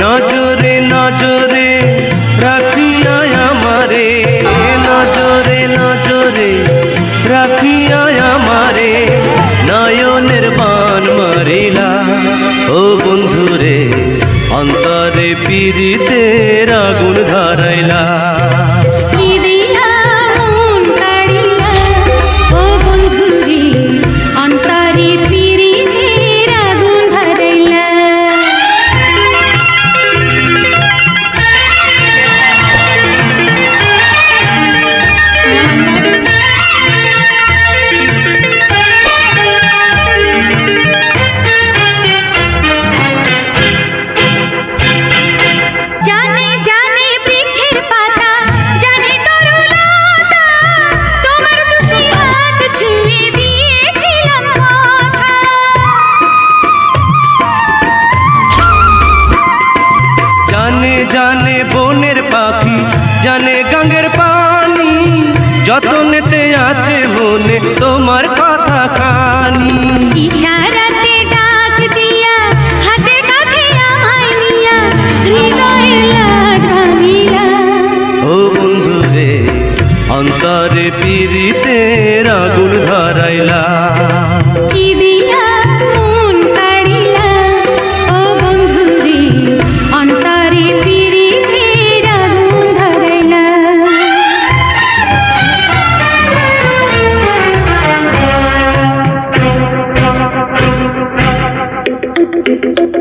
নজরে নজরে রাখিয়া আমারে। নজরে নজরে রাখিয়া আমারে। নয়নের বান মারিলা। ও বন্ধুরে, অন্তরে পিড়িতে আগুন ধরাইলা। জানে বনের পাখি জানে গাঙ্গের পানি। যতনেতে আছে মনে তোমার কথা খানি ইশারাতে ডাক দিয়া হাতের কাছে আমায় নিয়া হৃদয়ে লাগাইলা ও বন্ধুরে অন্তরে পিরিতে আগুন ধরাইলা।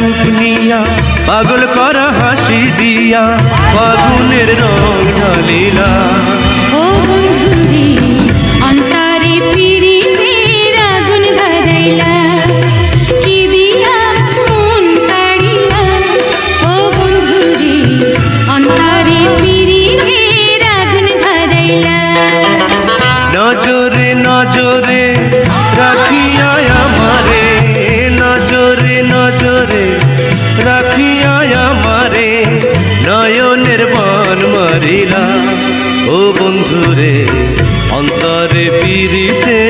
নিয়া পাগল করা হাসি দিয়া ফাগুনের রং ঢালিলা আমারে নয়নের বান মারিলা। ও বন্ধুরে অন্তরে পিরিতে